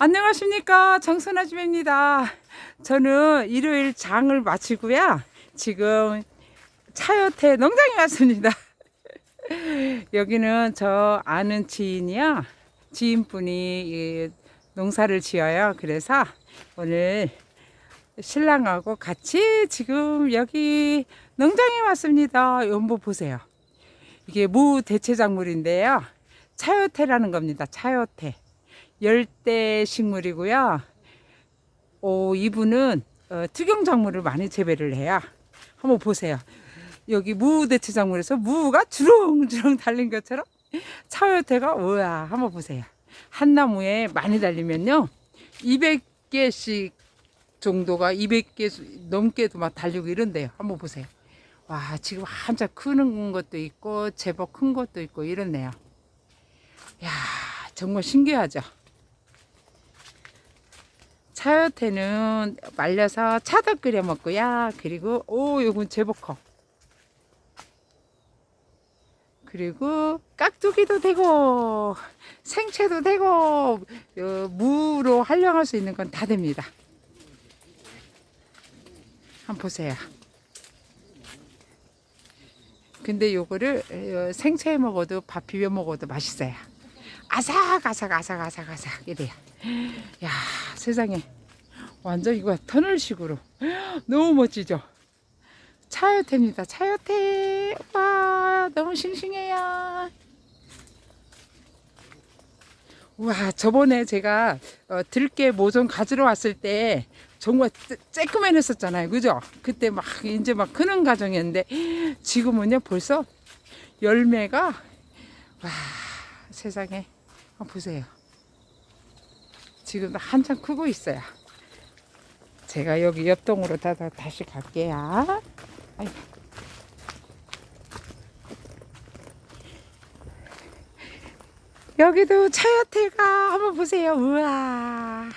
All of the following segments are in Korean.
안녕하십니까 정선아줌입니다. 저는 일요일 장을 마치고요. 지금 차요태 농장에 왔습니다. 여기는 저 아는 지인이요. 지인분이 이 농사를 지어요. 그래서 오늘 신랑하고 같이 지금 여기 농장에 왔습니다. 연보 보세요. 이게 무 대체작물인데요. 차요태라는 겁니다. 차요태. 열대 식물이고요. 오, 이분은 어, 투경작물을 많이 재배를 해요. 한번 보세요. 여기 무대체 작물에서 무가 주렁주렁 달린 것처럼 차요태가 우와 한번 보세요. 한 나무에 많이 달리면요. 200개씩 정도가 200개 넘게도 막 달리고 이런데요. 한번 보세요. 와, 지금 한참 크는 것도 있고 제법 큰 것도 있고 이렇네요. 야, 정말 신기하죠. 차요태는 말려서 차도 끓여 먹고요. 그리고 오, 요건 제법 커. 그리고 깍두기도 되고 생채도 되고 어, 무로 활용할 수 있는 건 다 됩니다. 한번 보세요. 근데 요거를 어, 생채 먹어도 밥 비벼 먹어도 맛있어요. 아삭아삭 아삭아삭 아삭 이래요. 야 세상에 완전 이거 터널식으로. 너무 멋지죠. 차요태입니다. 차요태. 와 너무 싱싱해요. 와 저번에 제가 어, 들깨 모종 가지러 왔을 때 정말 쬐- 쬐끄맨 했었잖아요. 그죠? 그때 막 이제 막 크는 과정이었는데 지금은요 벌써 열매가 와 세상에. 보세요. 지금 한참 크고 있어요 제가 여기 옆동으로 다, 다 다시 갈게요 아이고. 여기도 차요태가 한번 보세요. 우와.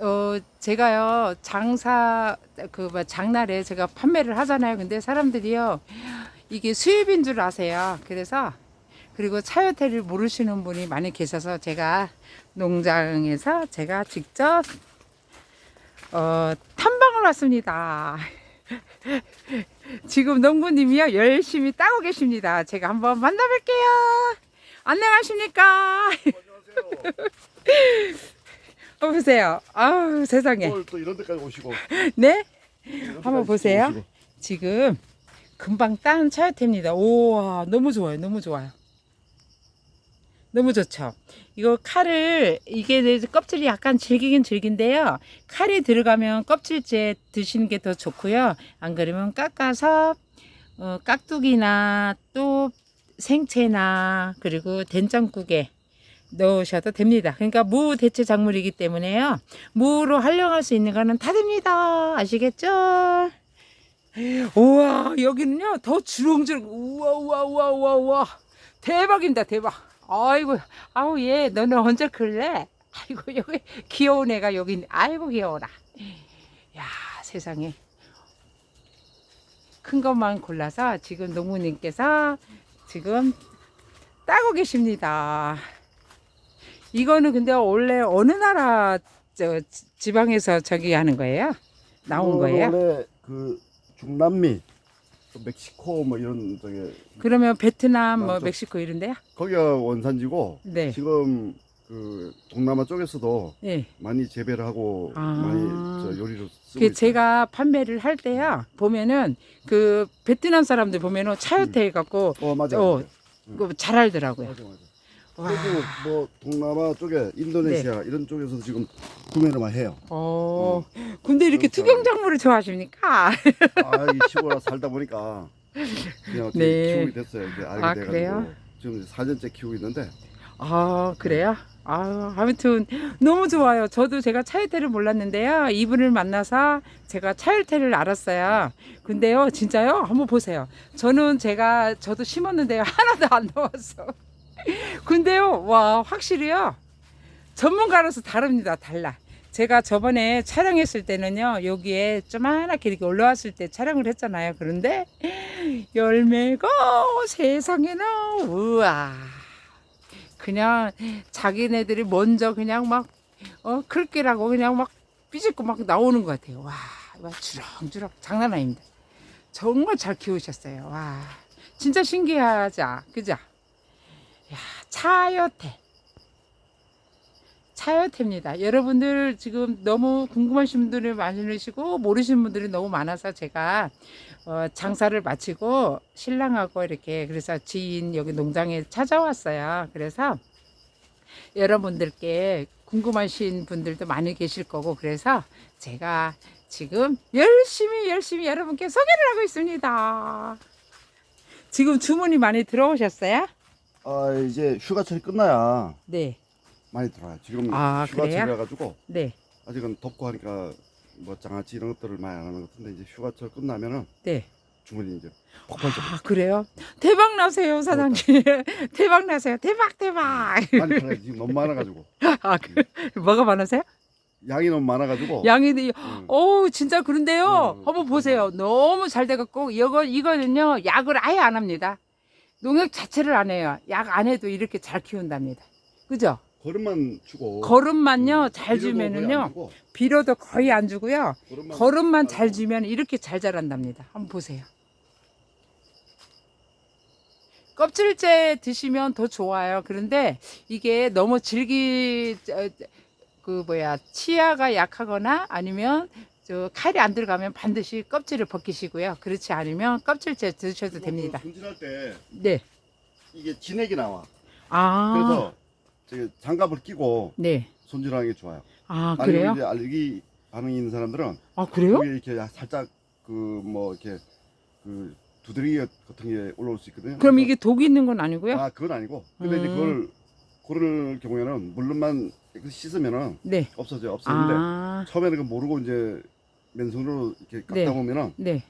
어, 제가요, 장사, 그, 뭐, 장날에 제가 판매를 하잖아요. 근데 사람들이요, 이게 수입인 줄 아세요. 그래서, 그리고 차요태를 모르시는 분이 많이 계셔서 제가 농장에서 제가 직접, 어, 탐방을 왔습니다. 지금 농부님이요, 열심히 따고 계십니다. 제가 한번 만나뵐게요. 안녕하십니까? 어, 보세요. 아우, 세상에. 오늘 또 이런 데까지 오시고 네? 이런 한번 데까지 보세요. 오시고. 지금 금방 딴 차요태입니다. 우와, 너무 좋아요. 너무 좋아요. 너무 좋죠. 이거 칼을 이게 껍질이 약간 질기긴 질긴데요. 칼이 들어가면 껍질째 드시는 게 더 좋고요. 안 그러면 깎아서 어, 깍두기나 또 생채나 그리고 된장국에 넣으셔도 됩니다. 그러니까 무 대체 작물이기 때문에요. 무로 활용할 수 있는 거는 다 됩니다. 아시겠죠? 우와 여기는요 더 주렁주렁 우와 우와 우와 우와 우와 대박입니다 대박 아이고 아우 얘 너는 언제 클래? 아이고 여기 귀여운 애가 여기 있네. 아이고 귀여워라. 야 세상에. 큰 것만 골라서 지금 농부님께서 지금 따고 계십니다. 이거는 근데 원래 어느 나라 저 지- 지방에서 저기 하는 거예요? 나온 거예요? 원래 그 중남미 또 멕시코 뭐 이런 저기 그러면 베트남 뭐 남쪽. 멕시코 이런데요? 거기가 원산지고 네. 지금 그 동남아 쪽에서도 예. 많이 재배를 하고 아. 많이 저 요리로 쓰고 그 있어요. 제가 판매를 할 때요. 보면은 그 베트남 사람들 보면은 차요태 갖고 어 맞아. 어, 맞아. 그잘 알더라고요. 맞아 맞아. 와. 그리고 뭐 동남아 쪽에 인도네시아 네. 이런 쪽에서도 지금 구매를 많이 해요. 어. 근데 이렇게 그렇죠. 투경 작물을 좋아하십니까? 아, 이 시골에 살다 보니까 그냥 어떻게 네. 키우게 됐어요. 이제 알게 아, 돼가지고 그래요? 지금 이제 4년째 키우고 있는데 아, 그래요? 아, 아무튼 너무 좋아요. 저도 제가 차요태를 몰랐는데요. 이분을 만나서 제가 차요태를 알았어요. 근데요, 진짜요? 한번 보세요. 저는 제가 저도 심었는데요. 하나도 안 나왔어. 근데요, 와, 확실히요. 전문가로서 다릅니다. 달라. 제가 저번에 촬영했을 때는요, 여기에 조그맣게 이렇게 올라왔을 때 촬영을 했잖아요. 그런데 열매가 세상에나, 우와. 그냥 자기네들이 먼저 그냥 막 어, 클게라고 그냥 막 삐집고 막 나오는 것 같아요. 와, 와 주렁주렁 장난 아닙니다. 정말 잘 키우셨어요. 와, 진짜 신기하자, 그죠? 야, 차여태. 차여태입니다. 여러분들 지금 너무 궁금하신 분들이 많으시고 모르시는 분들이 너무 많아서 제가 어, 장사를 마치고 신랑하고 이렇게 그래서 지인 여기 농장에 찾아왔어요. 그래서 여러분들께 궁금하신 분들도 많이 계실 거고 그래서 제가 지금 열심히 열심히 여러분께 소개를 하고 있습니다. 지금 주문이 많이 들어오셨어요? 아 이제 휴가철이 끝나야 네, 많이 들어와요. 지금 아, 휴가철이라? 가지고 네, 아직은 덥고 하니까 뭐 장아찌 이런 것들을 많이 안 하는 것 같은데 이제 휴가철 끝나면은 네. 주문이 이제 폭발적. 아 그래요? 대박 나세요 사장님. 대박 나세요. 대박 대박. 많이 팔아요. 지금 너무 많아가지고 아 그, 뭐가 많으세요? 양이 너무 많아가지고. 양이 응. 오 진짜 그런데요. 음. 한번 보세요. 너무 잘 돼갖고 이거 이거는요 약을 아예 안 합니다. 농약 자체를 안 해요. 약 안 해도 이렇게 잘 키운답니다. 그죠? 거름만 주고. 거름만요 음, 잘 비료도 거의 안 주면은요 주고, 비료도 거의 안 주고요. 거름만 거름만 잘. 주면 이렇게 잘 자란답니다. 한번 보세요. 껍질째 드시면 더 좋아요. 그런데 이게 너무 질기 저, 그 뭐야 치아가 약하거나 아니면 저 칼이 안 들어가면 반드시 껍질을 벗기시고요. 그렇지 않으면 껍질째 드셔도 됩니다. 그 손질할 때 네. 이게 진액이 나와. 아. 그래서 저기 장갑을 끼고 네. 손질하는 게 좋아요. 아 아니면 그래요? 이제 알레르기 반응이 있는 사람들은 아 그래요? 이렇게 살짝 그 뭐 이렇게 그 두드러기 같은 게 올라올 수 있거든요. 그럼 이게 독이 있는 건 아니고요? 아 그건 아니고. 근데 이제 음. 그걸 고를 경우에는 깨끗이 씻으면은 네. 없어져요. 없어지는데 아. 처음에는 그 모르고 이제 맨손으로 이렇게 깎다 네. 보면은 네.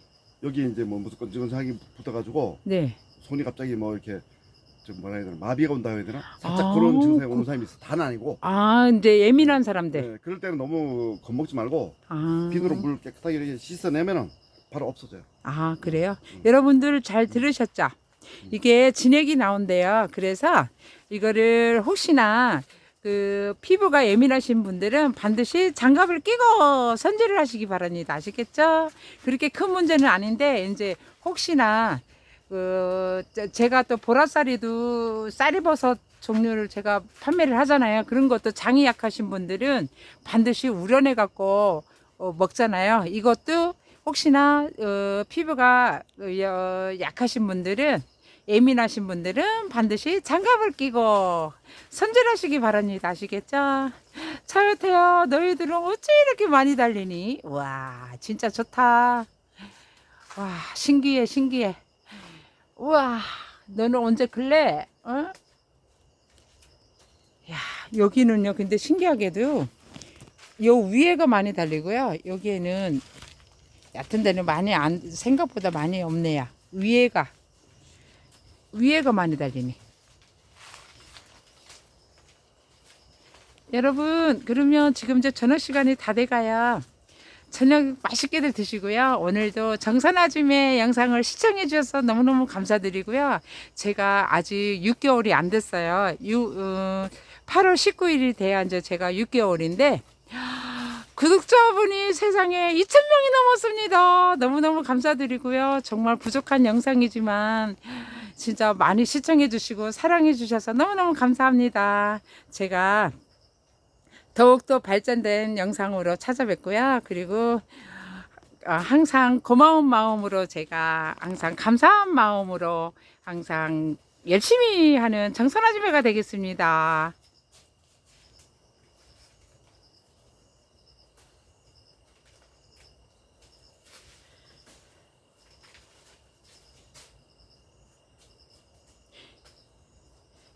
여기 이제 뭐 무슨 건지건지하게 붙어가지고 네. 손이 갑자기 뭐 이렇게 좀 뭐라 해야 되나 마비가 온다 해야 되나 살짝 아, 그런 증상이 오는 그- 사람이 있어. 다는 아니고. 아, 이제 예민한 사람들. 네, 그럴 때는 너무 겁먹지 말고 아. 비누로 물 깨끗하게 이렇게 씻어내면은 바로 없어져요. 아, 그래요? 음. 여러분들 잘 들으셨죠? 이게 진액이 나온대요. 그래서 이거를 혹시나 그 피부가 예민하신 분들은 반드시 장갑을 끼고 손질을 하시기 바랍니다. 아시겠죠? 그렇게 큰 문제는 아닌데 이제 혹시나 그 제- 제가 또 보라쌀이도 쌀이버섯 종류를 제가 판매를 하잖아요. 그런 것도 장이 약하신 분들은 반드시 우려내 갖고 어, 먹잖아요. 이것도 혹시나 어, 피부가 어, 약하신 분들은 예민하신 분들은 반드시 장갑을 끼고 손질하시기 바랍니다. 아시겠죠? 차요태요. 너희들은 어찌 이렇게 많이 달리니? 와, 진짜 좋다. 와, 신기해, 신기해. 우와, 너는 언제 클래? 어? 야, 여기는요. 근데 신기하게도 요 위에가 많이 달리고요. 여기에는 얕은 데는 많이 안 생각보다 많이 없네요. 위에가 위에가 많이 달리네. 여러분, 그러면 지금 이제 저녁 시간이 다 돼가요. 저녁 맛있게들 드시고요. 오늘도 정선 아줌의 영상을 시청해 주셔서 너무너무 감사드리고요. 제가 아직 6개월이 안 됐어요. 유, 어, 8월 19일이 돼야 이제 제가 6개월인데 구독자분이 세상에 2,000명이 넘었습니다. 너무너무 감사드리고요. 정말 부족한 영상이지만 진짜 많이 시청해 주시고 사랑해 주셔서 너무너무 감사합니다. 제가 더욱더 발전된 영상으로 찾아뵙고요. 그리고 어, 항상 고마운 마음으로 제가 항상 감사한 마음으로 항상 열심히 하는 정선아지매가 되겠습니다.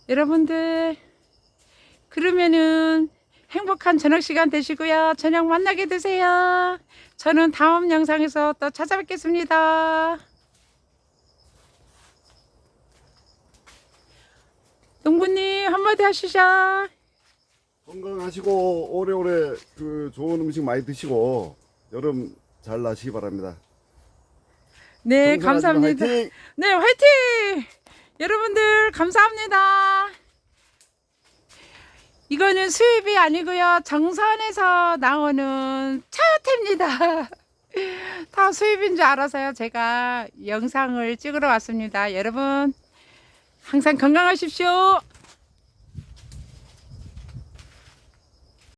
여러분들 그러면은 행복한 저녁 시간 되시고요. 저녁 만나게 되세요. 저는 다음 영상에서 또 찾아뵙겠습니다. 농부님 한마디 하시죠. 건강하시고 오래오래 그 좋은 음식 많이 드시고 여름 잘 나시기 바랍니다. 네, 감사합니다. 화이팅! 네, 화이팅! 여러분들 감사합니다. 이거는 수입이 아니고요. 정선에서 나오는 차요태입니다. 다 수입인 줄 알아서요. 제가 영상을 찍으러 왔습니다. 여러분, 항상 건강하십시오.